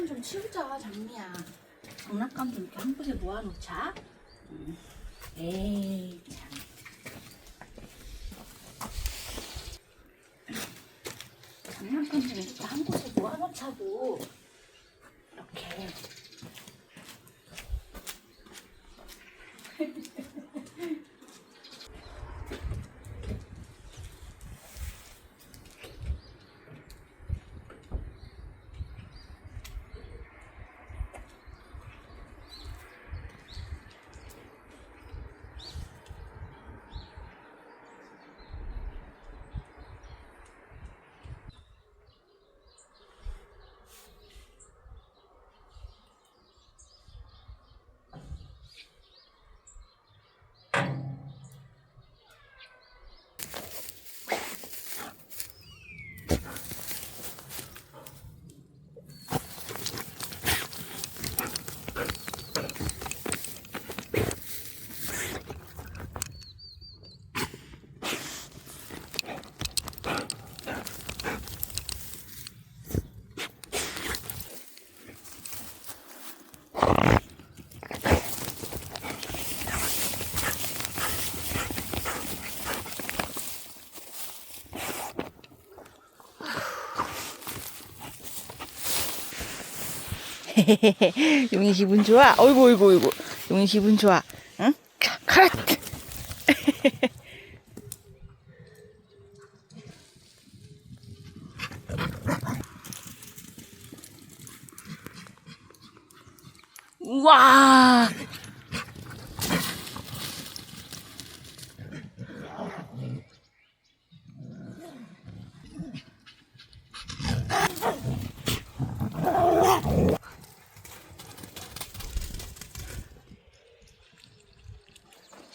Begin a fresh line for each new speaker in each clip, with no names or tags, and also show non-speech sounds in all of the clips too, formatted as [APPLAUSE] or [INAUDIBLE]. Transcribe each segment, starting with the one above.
장난감 좀 치우자, 장미야. 장난감 좀 이렇게 한 곳에 모아놓자. 음. 에이, 참. 장난감 좀 이렇게 한 곳에 모아놓자고. 이렇게. [LAUGHS]
용이 기분 좋아. 어이구, 어이구, 어이구. 용이 기분 좋아. 응? 가, 가라! [LAUGHS] 우와!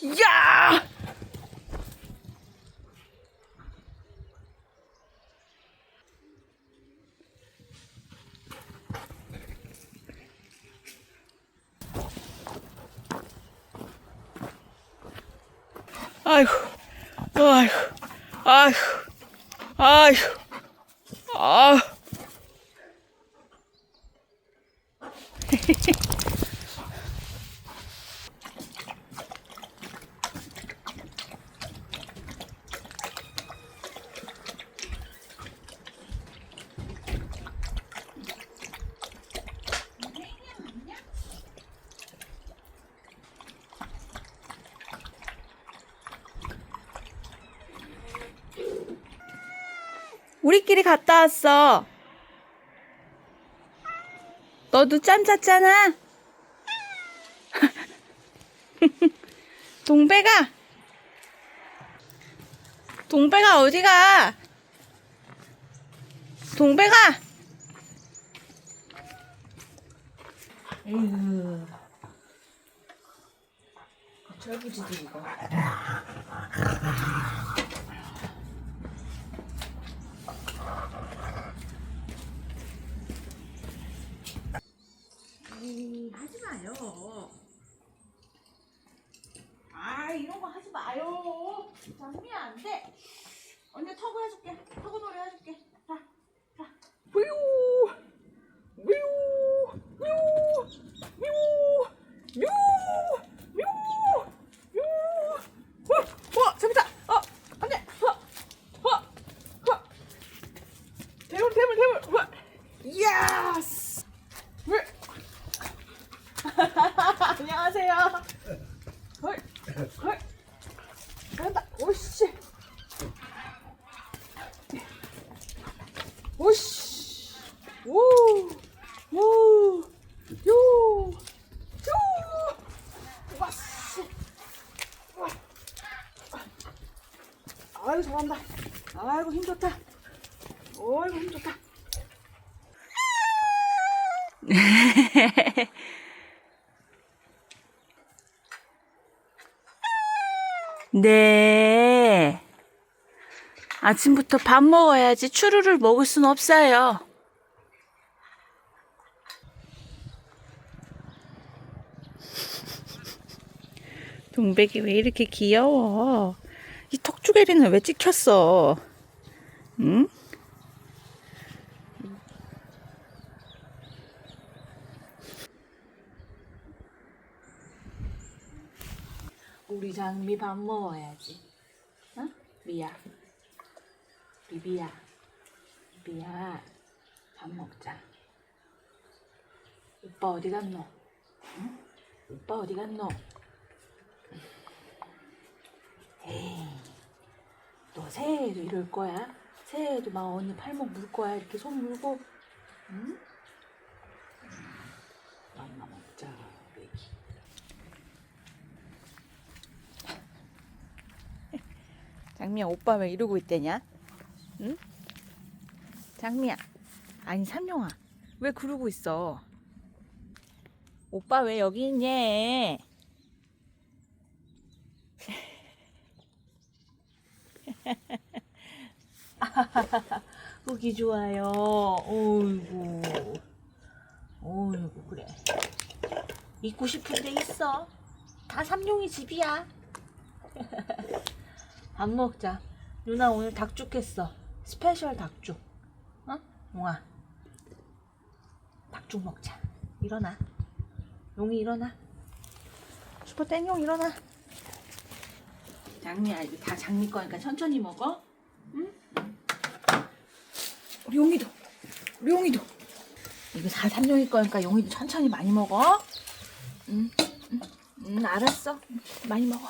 야! 아이고, 아이고, 아이고, 아이고, 아. 우리끼리 갔다 왔어. 너도 짬 짰잖아. [LAUGHS] 동배가. 동배가 어디가? 동배가.
에휴. 철부지들 이거. 에이, 하지 마요. 아, 이런 거 하지 마요. 장미야, 안 돼. 언니 터그 해줄게. 터그 놀이 해줄게. 자, 자.
뮤. 뮤. 뮤. 뮤. 뮤. 뮤. 뮤. 어, 어, 재밌다. 어, 안 돼. 어, 어, 어. 대물, 대물, 대물. 어. 예스. 왜? 안녕하세요. 헐, 헐. 잘한다. 오씨. 오씨. 오. 오. 요. 요. 왔어. 와. 아유 잘한다. 아이고 힘 좋다. 어이구 힘 좋다. [LAUGHS] 네. 아침부터 밥 먹어야지 추루를 먹을 순 없어요. [LAUGHS] 동백이 왜 이렇게 귀여워? 이 턱주개비는 왜 찍혔어? 응?
우리 장미 밥 먹어야지. 응? 미야. 비비야. 비비야. 밥 먹자. 오빠 어디 갔노? 응? 오빠 어디 갔노? 에이. 너 새해에도 이럴 거야? 새해에도 막 언니 팔목 물 거야? 이렇게 손 물고? 응? 만나 먹자.
장미야 오빠 왜 이러고 있대냐? 응? 장미야 아니 삼룡아 왜 그러고 있어? 오빠 왜 여기 있니?
보기 좋아요. 어이구. 어이구, 그래. 있고 싶은데 있어. 다 삼룡이 집이야. [LAUGHS] 밥 먹자. 누나 오늘 닭죽 했어. 스페셜 닭죽. 어? 용아. 닭죽 먹자. 일어나. 용이 일어나. 슈퍼 땡용 일어나. 장미야, 이거 다 장미 거니까 천천히 먹어. 우리 용이도 우리 용이도. 이거 다 삼룡이 거니까 용이도 천천히 많이 먹어. 응, 응, 응 알았어. 많이 먹어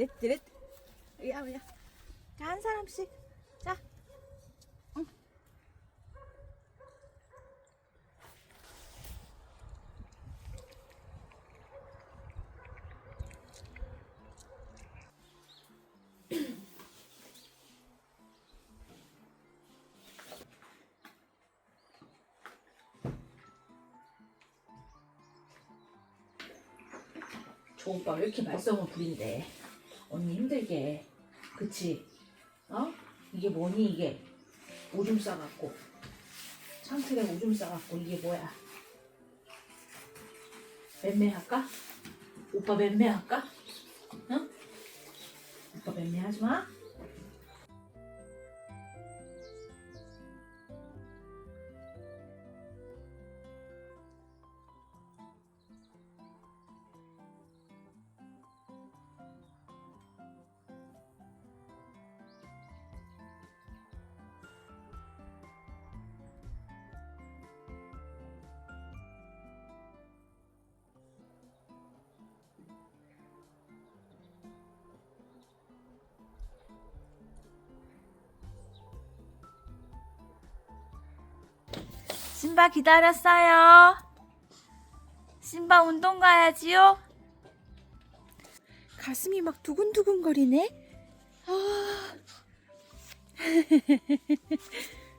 드릿 드릿 야 야. 자한 사람씩 자 응.
왜 이렇게 말썽을 부린대 언니 힘들게 그치? 어? 이게 뭐니 이게? 오줌 싸갖고. 창틀에 오줌 싸갖고 이게 뭐야? 맴매할까? 오빠 맴매할까? 응? 오빠 맴매하지 마.
신바 기다렸어요. 신바 운동 가야지요. 가슴이 막 두근두근거리네. 아. [LAUGHS]